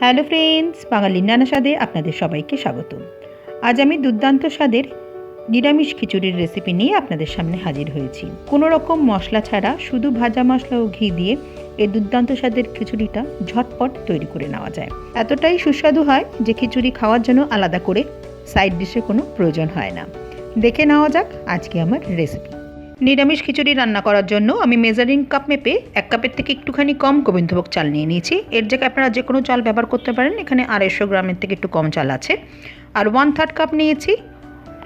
Hello friends, বাঙালির নানা স্বাদে আপনাদের সবাইকে স্বাগত আজ আমি দুর্দান্ত স্বাদের নিরামিষ খিচুড়ির রেসিপি নিয়ে আপনাদের সামনে হাজির হয়েছি। কোনো রকম মশলা ছাড়া শুধু ভাজা মশলা ও ঘি দিয়ে এই দুর্দান্ত স্বাদের খিচুড়িটা ঝটপট তৈরি করে নেওয়া যায়। এতটাই সুস্বাদু হয় যে খিচুড়ি খাওয়ার জন্য আলাদা করে সাইড ডিশের কোনো প্রয়োজন হয় না। দেখে নেওয়া যাক আজকে আমার রেসিপি নিরামিষ খিচুড়ি রান্না করার জন্য আমি মেজারিং কাপ মেপে এক কাপের থেকে একটুখানি কম গোবিন্দভোগ চাল নিয়ে নিয়েছি। এর জায়গায় আপনারা যে কোনো চাল ব্যবহার করতে পারেন, এখানে আড়াইশো গ্রামের থেকে একটু কম চাল আছে। আর ওয়ান থার্ড কাপ নিয়েছি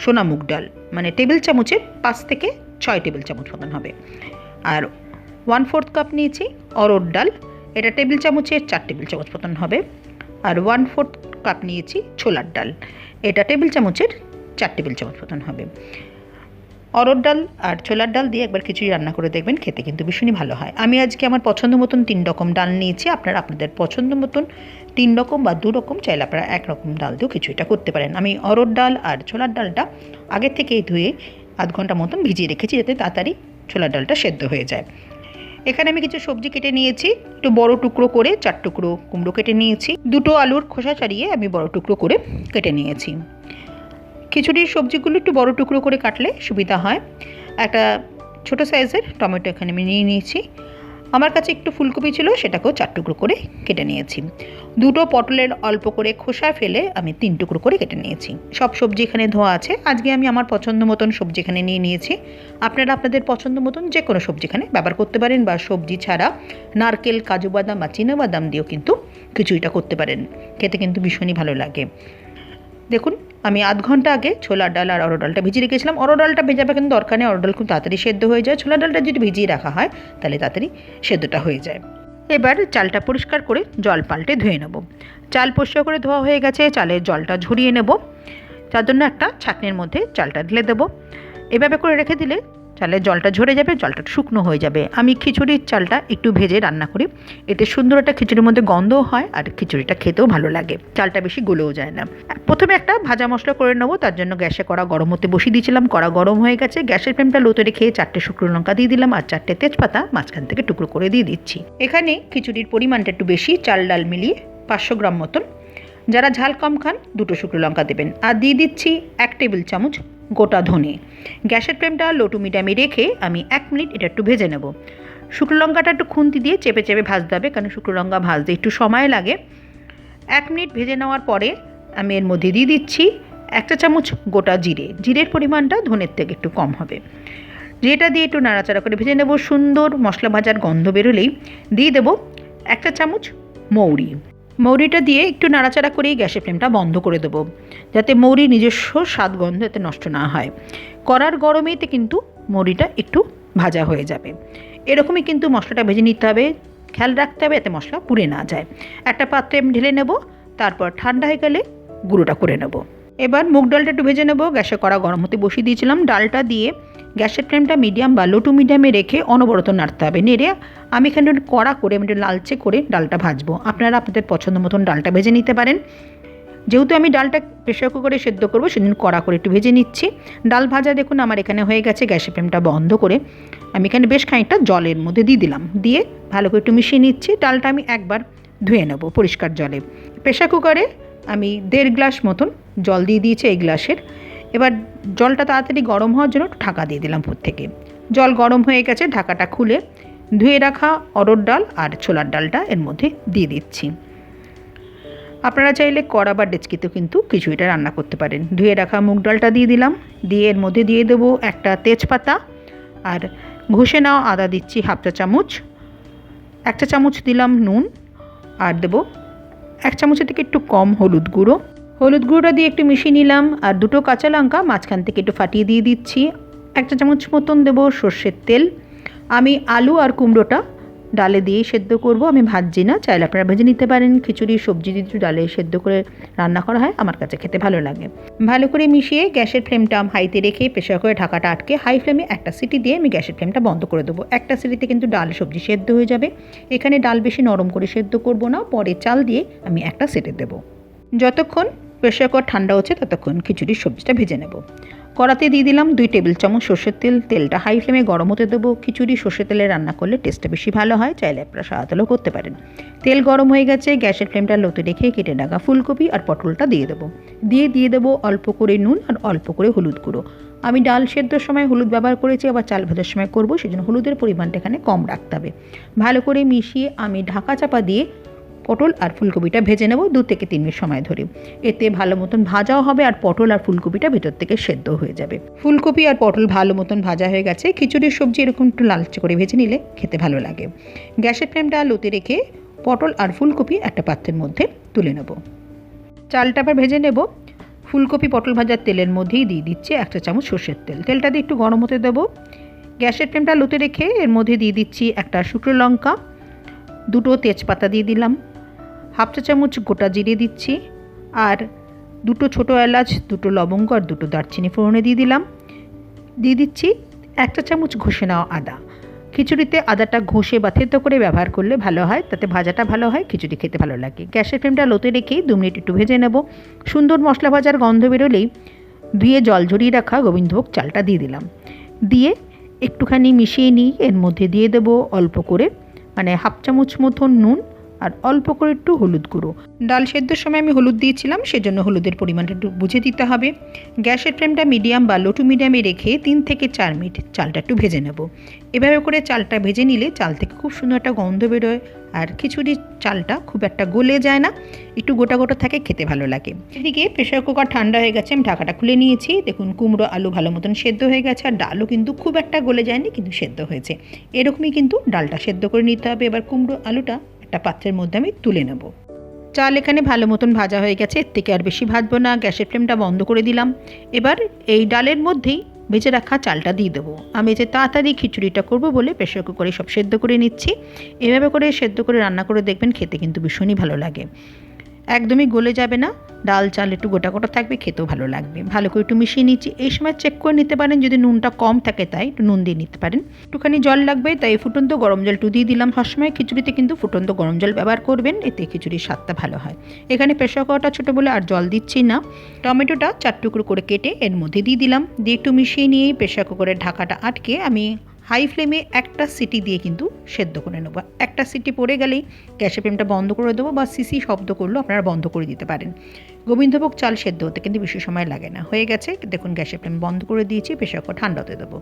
সোনা মুগ ডাল মানে টেবিল চামচের পাঁচ থেকে ছয় টেবিল চামচ মতন হবে। আর ওয়ান ফোর্থ কাপ নিয়েছি অরড় ডাল, এটা টেবিল চামচের চার টেবিল চামচ মতন হবে। আর ওয়ান ফোর্থ কাপ নিয়েছি ছোলার ডাল, এটা টেবিল চামচের চার টেবিল চামচ মতন হবে। অরড় ডাল আর ছোলার ডাল দিয়ে একবার খিচুড়ি রান্না করে দেখবেন, খেতে কিন্তু ভীষণই ভালো হয়। আমি আজকে আমার পছন্দ মতন তিন রকম ডাল নিয়েছি, আপনারা আপনাদের পছন্দ মতন তিন রকম বা দু রকম, চাইলে আপনারা এক রকম ডাল দিয়েও খিচুড়িটা করতে পারেন। আমি অরড় ডাল আর ছোলার ডালটা আগের থেকেই ধুয়ে আধ ঘণ্টা মতন ভিজিয়ে রেখেছি, যাতে তাড়াতাড়ি ছোলার ডালটা সেদ্ধ হয়ে যায়। এখানে আমি কিছু সবজি কেটে নিয়েছি, একটু বড় টুকরো করে চার টুকরো কুমড়ো কেটে নিয়েছি। দুটো আলুর খোসা ছাড়িয়ে আমি বড় টুকরো করে কেটে নিয়েছি। খিচুড়ির সবজিগুলো একটু বড় টুকরো করে কাটলে সুবিধা হয়। একটা ছোট সাইজের টমেটো এখানে আমি নিয়ে নিয়েছি। আমার কাছে একটু ফুলকপি ছিল, সেটাকেও চার টুকরো করে কেটে নিয়েছি। দুটো পটলের অল্প করে খোসা ফেলে আমি তিন টুকরো করে কেটে নিয়েছি। সব সবজি এখানে ধোয়া আছে। আজকে আমি আমার পছন্দ মতন সবজি এখানে নিয়ে নিয়েছি। আপনারা আপনাদের পছন্দ মতন যে কোনো সবজি এখানে ব্যবহার করতে পারেন বা সবজি ছাড়া নারকেল, কাজু বাদাম বা বাদাম দিয়েও কিন্তু খিচুড়িটা করতে পারেন। খেতে কিন্তু ভীষণই ভালো লাগে। দেখুন আমি আধ ঘণ্টা আগে ছোলার ডাল আর অরোডালটা ডালটা ভিজিয়ে রেখেছিলাম। অরোডালটা ভেজাবে কিন্তু দরকার নেই অরোডাল খুব তাড়াতাড়ি সেদ্ধ হয়ে যায়। ছোলার ডালটা যদি ভিজিয়ে রাখা হয়, তাহলে তাড়াতাড়ি সেদ্ধটা হয়ে যায়। এবার চালটা পরিষ্কার করে জল পাল্টে ধুয়ে নেব। চাল পরিষ্কার করে ধোয়া হয়ে গেছে, চালের জলটা ঝরিয়ে নেব। তার জন্য একটা ছাঁকনির মধ্যে চালটা ঢেলে দেবো। এভাবে করে রেখে দিলে চালের জলটা ঝরে যাবে, জলটা শুকনো হয়ে যাবে। আমি খিচুড়ির চালটা একটু ভেজে রান্না করি। এতে সুন্দর একটা খিচুড়ির মধ্যে গন্ধও হয় আর খিচুড়িটা খেতেও ভালো লাগে। চালটা বেশি গলেও যায় না। প্রথমে একটা ভাজা মশলা করে নেব, তার জন্য গ্যাসে কড়া গরম হতে বসিয়ে দিয়েছিলাম। কড়া গরম হয়ে গেছে, গ্যাসের ফ্লেমটা লোতে রেখে চারটে শুকনো লঙ্কা দিয়ে দিলাম আর চারটে তেজপাতা মাঝখান থেকে টুকরো করে দিয়ে দিচ্ছি। এখানে খিচুড়ির পরিমাণটা একটু বেশি, চাল ডাল মিলিয়ে পাঁচশো গ্রাম মতন। যারা ঝাল কম খান, দুটো শুকনো লঙ্কা দেবেন। আর দিয়ে দিচ্ছি এক টেবিল চামচ গোটা ধনে। গ্যাসের ফ্লেমটা লো টু মিডিয়ামে রেখে আমি এক মিনিট এটা একটু ভেজে নেব। শুকনো লঙ্কাটা একটু খুন্তি দিয়ে চেপে চেপে ভাজতে হবে, কারণ শুকনো লঙ্কা ভাজতে একটু সময় লাগে। এক মিনিট ভেজে নেওয়ার পরে আমি এর মধ্যে দিয়ে দিচ্ছি একটা চামচ গোটা জিরে। জিরের পরিমাণটা ধনের থেকে একটু কম হবে। জিরেটা দিয়ে একটু নাড়াচাড়া করে ভেজে নেব। সুন্দর মশলা ভাজার গন্ধ বেরোলেই দিয়ে দেবো একটা চামচ মৌরি। মৌরিটা দিয়ে একটু নাড়াচাড়া করেই গ্যাসের ফ্লেমটা বন্ধ করে দেবো, যাতে মৌরি নিজস্ব স্বাদ গন্ধ যাতে নষ্ট না হয়। করার গরমেতে কিন্তু মৌরিটা একটু ভাজা হয়ে যাবে। এরকমই কিন্তু মশলাটা ভেজে নিতে হবে। খেয়াল রাখতে হবে যাতে মশলা পুড়ে না যায়। একটা পাত্রে আমি ঢেলে নেব, তারপর ঠান্ডা হয়ে গেলে গুঁড়োটা করে নেব। এবার মুগ ডালটা একটু ভেজে নেব। গ্যাসে কড়া গরম হতে বসিয়ে দিয়েছিলাম। ডালটা দিয়ে গ্যাসের ফ্লেমটা মিডিয়াম বা লো টু মিডিয়ামে রেখে অনবরত নাড়তে হবে। নেড়ে আমি এখানে কড়া করে একটু লালচে করে ডালটা ভাজবো। আপনারা আপনাদের পছন্দ মতন ডালটা ভেজে নিতে পারেন। যেহেতু আমি ডালটা প্রেশার কুকারে সেদ্ধ করব সেদিন কড়া করে একটু ভেজে নিচ্ছি। ডাল ভাজা দেখুন আমার এখানে হয়ে গেছে, গ্যাসের ফ্লেমটা বন্ধ করে আমি এখানে বেশ খানিকটা জলের মধ্যে দিয়ে দিলাম। দিয়ে ভালো করে একটু মিশিয়ে নিচ্ছি। ডালটা আমি একবার ধুয়ে নেব পরিষ্কার জলে। প্রেশার কুকারে আমি দেড় গ্লাস মতন জল দিয়ে দিয়েছি এই গ্লাসের। এবার জলটা তাড়াতাড়ি গরম হওয়ার জন্য ঢাকা দিয়ে দিলাম ভোর থেকে। জল গরম হয়ে গেছে, ঢাকাটা খুলে ধুয়ে রাখা অরড় ডাল আর ছোলার ডালটা এর মধ্যে দিয়ে দিচ্ছি। আপনারা চাইলে কড়া বা ডেচকিতেও কিন্তু খিচুড়িটা রান্না করতে পারেন। ধুয়ে রাখা মুগ ডালটা দিয়ে দিলাম, দিয়ে এর মধ্যে দিয়ে দেবো একটা তেজপাতা আর ঘষে নেওয়া আদা দিচ্ছি হাফ চা চামচ একটা চামচ দিলাম নুন আর দেবো এক চামচের থেকে একটু কম হলুদ গুঁড়ো। হলুদ গুঁড়োটা দিয়ে একটু মিশিয়ে নিলাম আর দুটো কাঁচা লঙ্কা মাঝখান থেকে একটু ফাটিয়ে দিয়ে দিচ্ছি। একটা চামচ মতন দেবো সর্ষের তেল। আমি আলু আর কুমড়োটা ডালে দিয়েই সেদ্ধ করব। আমি ভাজছি না, চাইলে আপনারা ভেজে নিতে পারেন। খিচুড়ি, সবজি দিয়ে ডালে সেদ্ধ করে রান্না করা হয়, আমার কাছে খেতে ভালো লাগে। ভালো করে মিশিয়ে গ্যাসের ফ্লেমটা হাইতে রেখে প্রেশার করে ঢাকাটা আটকে হাই ফ্লেমে একটা সিটি দিয়ে আমি গ্যাসের ফ্লেমটা বন্ধ করে দেবো। একটা সিটিতে কিন্তু ডাল, সবজি সেদ্ধ হয়ে যাবে। এখানে ডাল বেশি নরম করে সেদ্ধ করব না। পরে চাল দিয়ে আমি একটা সেটে দেবো। যতক্ষণ প্রেশার কুকার ঠান্ডা হচ্ছে, ততক্ষণ খিচুড়ির সবজিটা ভেজে নেব। কড়াতে দিয়ে দিলাম দুই টেবিল চামচ সর্ষের তেল, তেলটা হাই ফ্লেমে গরম হতে দেবো। খিচুড়ি, সর্ষের তেলে রান্না করলে টেস্টটা বেশি ভালো হয়, চাইলে আপনারা সাদা তেলও করতে পারেন। তেল গরম হয়ে গেছে, গ্যাসের ফ্লেমটা লোতে রেখে কেটে রাখা ফুলকপি আর পটলটা দিয়ে দেবো। দিয়ে দিয়ে দেবো অল্প করে নুন আর অল্প করে হলুদ গুঁড়ো। আমি ডাল সেদ্ধর সময় হলুদ ব্যবহার করেছি, আবার চাল ভাজার সময় করব, সেজন্য হলুদের পরিমাণটা এখানে কম রাখতে হবে। ভালো করে মিশিয়ে আমি ঢাকা চাপা দিয়ে পটল আর ফুলকপিটা ভেজে নেব দু থেকে তিন মিনিট সময় ধরে। এতে ভালো মতন ভাজাও হবে আর পটল আর ফুলকপিটা ভেতর থেকে সেদ্ধ হয়ে যাবে। ফুলকপি আর পটল ভালো মতন ভাজা হয়ে গেছে। খিচুড়ির সবজি এরকম একটু লালচে করে ভেজে নিলে খেতে ভালো লাগে। গ্যাসের ফ্লেমটা লোতে রেখে পটল আর ফুলকপি একটা পাত্রের মধ্যে তুলে নেব। চালটা আবার ভেজে নেব। ফুলকপি পটল ভাজার তেলের মধ্যেই দিয়ে দিচ্ছি একটা চামচ সর্ষের তেল। তেলটা দিয়ে একটু গরম হতে দেবো। গ্যাসের ফ্লেমটা লোতে রেখে এর মধ্যে দিয়ে দিচ্ছি একটা শুকনো লঙ্কা। দুটো তেজপাতা দিয়ে দিলাম। হাফ চা চামচ গোটা জিরে দিচ্ছি আর দুটো ছোটো এলাচ, দুটো লবঙ্গ আর দুটো দারচিনি ফোড়নে দিয়ে দিলাম। দিয়ে দিচ্ছি একটা চামচ ঘষে নেওয়া আদা। খিচুড়িতে আদাটা ঘষে বা থেতো করে ব্যবহার করলে ভালো হয়, তাতে ভাজাটা ভালো হয়, খিচুড়ি খেতে ভালো লাগে। গ্যাসের ফ্লেমটা লোতে রেখেই দু মিনিট একটু ভেজে নেব। সুন্দর মশলা ভাজার গন্ধ বেরোলেই ধুয়ে জল ঝরিয়ে রাখা গোবিন্দভোগ চালটা দিয়ে দিলাম। দিয়ে একটুখানি মিশিয়ে নিই, এর মধ্যে দিয়ে দেবো অল্প করে মানে হাফ চামচ মতন নুন আর অল্প করে একটু হলুদ গুঁড়ো। ডাল সেদ্ধর সময় আমি হলুদ দিয়েছিলাম, সেজন্য হলুদের পরিমাণটা একটু বুঝে দিতে হবে। গ্যাসের ফ্লেমটা মিডিয়াম বা লো টু মিডিয়ামে রেখে তিন থেকে চার মিনিট চালটা একটু ভেজে নেব। এভাবে করে চালটা ভেজে নিলে চাল থেকে খুব সুন্দর একটা গন্ধ বেরোয় আর খিচুড়ির চালটা খুব একটা গলে যায় না, একটু গোটা গোটা থাকে, খেতে ভালো লাগে। এদিকে প্রেশার কুকার ঠান্ডা হয়ে গেছে, আমি ঢাকাটা খুলে নিয়েছি। দেখুন, কুমড়ো, আলু ভালো মতন সেদ্ধ হয়ে গেছে, আর ডালও কিন্তু খুব একটা গলে যায়নি, কিন্তু সেদ্ধ হয়েছে। এরকমই কিন্তু ডালটা সেদ্ধ করে নিতে হবে। এবার কুমড়ো, আলুটা একটা পাত্রের মধ্যে আমি তুলে নেব। চাল এখানে ভালো মতন ভাজা হয়ে গেছে, এর থেকে আর বেশি ভাজবো না, গ্যাসের ফ্লেমটা বন্ধ করে দিলাম। এবার এই ডালের মধ্যেই ভেজে রাখা চালটা দিয়ে দেবো। আমি যে তাড়াতাড়ি খিচুড়িটা করব বলে প্রেশার কুকারে সব সেদ্ধ করে নিচ্ছি। এভাবে করে সেদ্ধ করে রান্না করে দেখবেন খেতে কিন্তু ভীষণই ভালো লাগে। একদমই গলে যাবে না। ডাল, চাল একটু গোটা গোটা থাকবে, খেতেও ভালো লাগবে। ভালো করে একটু মিশিয়ে নিচ্ছি। এই সময় চেক করে নিতে পারেন, যদি নুনটা কম থাকে তাই একটু নুন দিয়ে নিতে পারেন। একটুখানি জল লাগবে, তাই ফুটন্ত গরম জল একটু দিয়ে দিলাম। সবসময় খিচুড়িতে কিন্তু ফুটন্ত গরম জল ব্যবহার করবেন, এতে খিচুড়ির স্বাদটা ভালো হয়। এখানে প্রেশার কুকারটা ছোটো বলে আর জল দিচ্ছি না। টমেটোটা চার টুকরো করে কেটে এর মধ্যে দিয়ে দিলাম। দিয়ে একটু মিশিয়ে নিয়ে প্রেশার কুকারের ঢাকাটা আটকে আমি হাই ফ্লেমে একটা সিটি দিয়ে কিন্তু সেদ্ধ করে নেব। একটা সিটি পড়ে গেলেই গ্যাসের ফ্লেমটা বন্ধ করে দেবো বা সিসি শব্দ করলেও আপনারা বন্ধ করে দিতে পারেন। গোবিন্দভোগ চাল সেদ্ধ হতে কিন্তু বেশি সময় লাগে না। হয়ে গেছে, দেখুন গ্যাসের ফ্লেম বন্ধ করে দিয়েছি, প্রেশার কুকার ঠান্ডা হতে দেবো।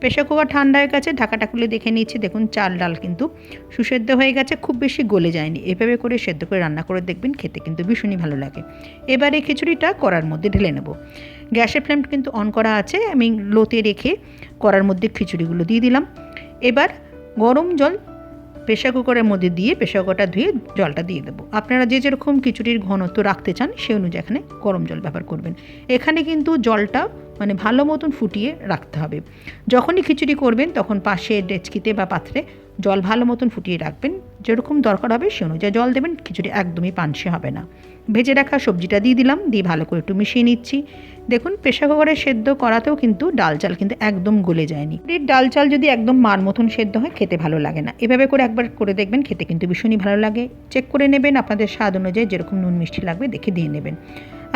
প্রেশার কুকার ঠান্ডা হয়ে গেছে ঢাকাটা খুলে দেখে নিয়েছি, দেখুন চাল ডাল কিন্তু সুসেদ্ধ হয়ে গেছে, খুব বেশি গলে যায়নি। এভাবে করে সেদ্ধ করে রান্না করে দেখবেন, খেতে কিন্তু ভীষণই ভালো লাগে। এবার এই খিচুড়িটা কড়ার মধ্যে ঢেলে নেব। গ্যাসের ফ্লেম কিন্তু অন করা আছে, আমি লোতে রেখে কড়ার মধ্যে খিচুড়িগুলো দিয়ে দিলাম। এবার গরম জল প্রেশার কুকারের মধ্যে দিয়ে প্রেশার কুকারটা ধুয়ে জলটা দিয়ে দেবো। আপনারা যে যেরকম খিচুড়ির ঘনত্ব রাখতে চান সেই অনুযায়ী এখানে গরম জল ব্যবহার করবেন। এখানে কিন্তু জলটা মানে ভালো মতন ফুটিয়ে রাখতে হবে। যখনই খিচুড়ি করবেন, তখন পাশে ডেচকিতে বা পাত্রে জল ভালো মতন ফুটিয়ে রাখবেন। যেরকম দরকার হবে সে অনুযায়ী জল দেবেন, খিচুড়ি একদমই পানসে হবে না। ভেজে রাখা সবজিটা দিয়ে দিলাম, দিয়ে ভালো করে একটু মিশিয়ে নিচ্ছি। দেখুন, প্রেশার কুকারে সেদ্ধ করাতেও কিন্তু ডাল চাল কিন্তু একদম গলে যায়নি। এর ডাল চাল যদি একদম মার মতন সেদ্ধ হয়, খেতে ভালো লাগে না। এভাবে করে একবার করে দেখবেন, খেতে কিন্তু ভীষণই ভালো লাগে। চেক করে নেবেন, আপনাদের স্বাদ অনুযায়ী যেরকম নুন মিষ্টি লাগবে দেখে দিয়ে নেবেন।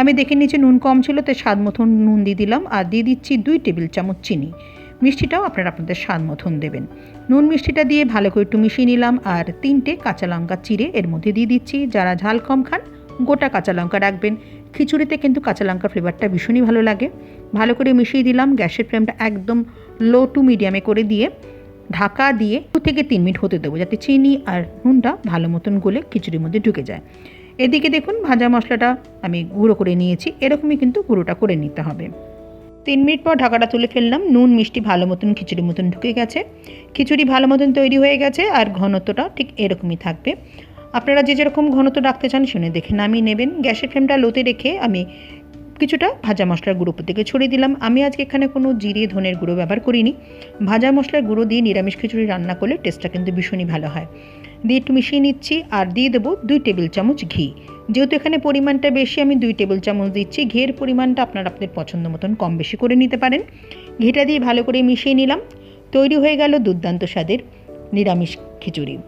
আমি দেখে নিচ্ছি নুন কম ছিল তো স্বাদ মতন নুন দিয়ে দিলাম আর দিয়ে দিচ্ছি দুই টেবিল চামচ চিনি। মিষ্টিটাও আপনারা আপনাদের স্বাদ মতন দেবেন। নুন মিষ্টিটা দিয়ে ভালো করে একটু মিশিয়ে নিলাম আর তিনটে কাঁচা লঙ্কা চিড়ে এর মধ্যে দিয়ে দিচ্ছি। যারা ঝাল কম খান, গোটা কাঁচা লঙ্কা রাখবেন। খিচুড়িতে কিন্তু কাঁচা লঙ্কার ফ্লেভারটা ভীষণই ভালো লাগে। ভালো করে মিশিয়ে দিলাম, গ্যাসের ফ্লেমটা একদম লো টু মিডিয়ামে করে দিয়ে ঢাকা দিয়ে দু থেকে তিন মিনিট হতে দেবো যাতে চিনি আর নুনটা ভালো মতন গলে খিচুড়ির মধ্যে ঢুকে যায়। এদিকে দেখুন ভাজা মশলাটা আমি গুঁড়ো করে নিয়েছি, এরকমই কিন্তু গুঁড়োটা করে নিতে হবে। তিন মিনিট পর ঢাকাটা তুলে ফেললাম, নুন মিষ্টি ভালো মতন খিচুড়ির মতন ঢুকে গেছে। খিচুড়ি ভালো মতন তৈরি হয়ে গেছে আর ঘনত্বটা ঠিক এরকমই থাকবে। আপনারা যে যেরকম ঘনত্ব রাখতে চান শুনে দেখে নামিয়ে নেবেন। গ্যাসের ফ্লেমটা লোতে রেখে আমি কিছুটা ভাজা মশলার গুঁড়ো থেকে ছড়িয়ে দিলাম। আমি আজকে এখানে কোনো জিরে, ধনের গুঁড়ো ব্যবহার করিনি। ভাজা মশলার গুঁড়ো দিয়ে নিরামিষ খিচুড়ি রান্না করলে টেস্টটা কিন্তু ভীষণই ভালো হয়। দিয়ে একটু মিশিয়ে নিচ্ছি আর দিয়ে দেবো দুই টেবিল চামচ ঘি। যেহেতু এখানে পরিমাণটা বেশি, আমি দুই টেবিল চামচ দিচ্ছি। ঘিয়ের পরিমাণটা আপনার আপনাদের পছন্দ মতন কম বেশি করে নিতে পারেন। ঘিটা দিয়ে ভালো করে মিশিয়ে নিলাম। তৈরি হয়ে গেল দুর্দান্ত স্বাদের নিরামিষ খিচুড়ি।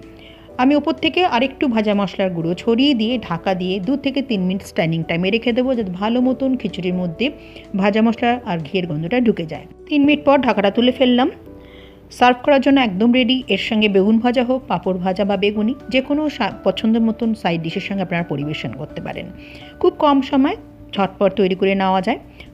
আমি ওপর থেকে আরেকটু ভাজা মশলার গুঁড়ো ছড়িয়ে দিয়ে ঢাকা দিয়ে দু থেকে তিন মিনিট স্ট্যান্ডিং টাইমে রেখে দেবো যাতে ভালো মতন খিচুড়ির মধ্যে ভাজা মশলা আর ঘিয়ের গন্ধটা ঢুকে যায়। তিন মিনিট পর ঢাকাটা তুলে ফেললাম। সার্ভ করার জন্য একদম রেডি এর সঙ্গে বেগুন ভাজা হোক, পাঁপড় ভাজা বা বেগুনি, যে কোনো পছন্দের মতন সাইড ডিশের সঙ্গে আপনারা পরিবেশন করতে পারেন। খুব কম সময় ঝটপট তৈরি করে নেওয়া যায়।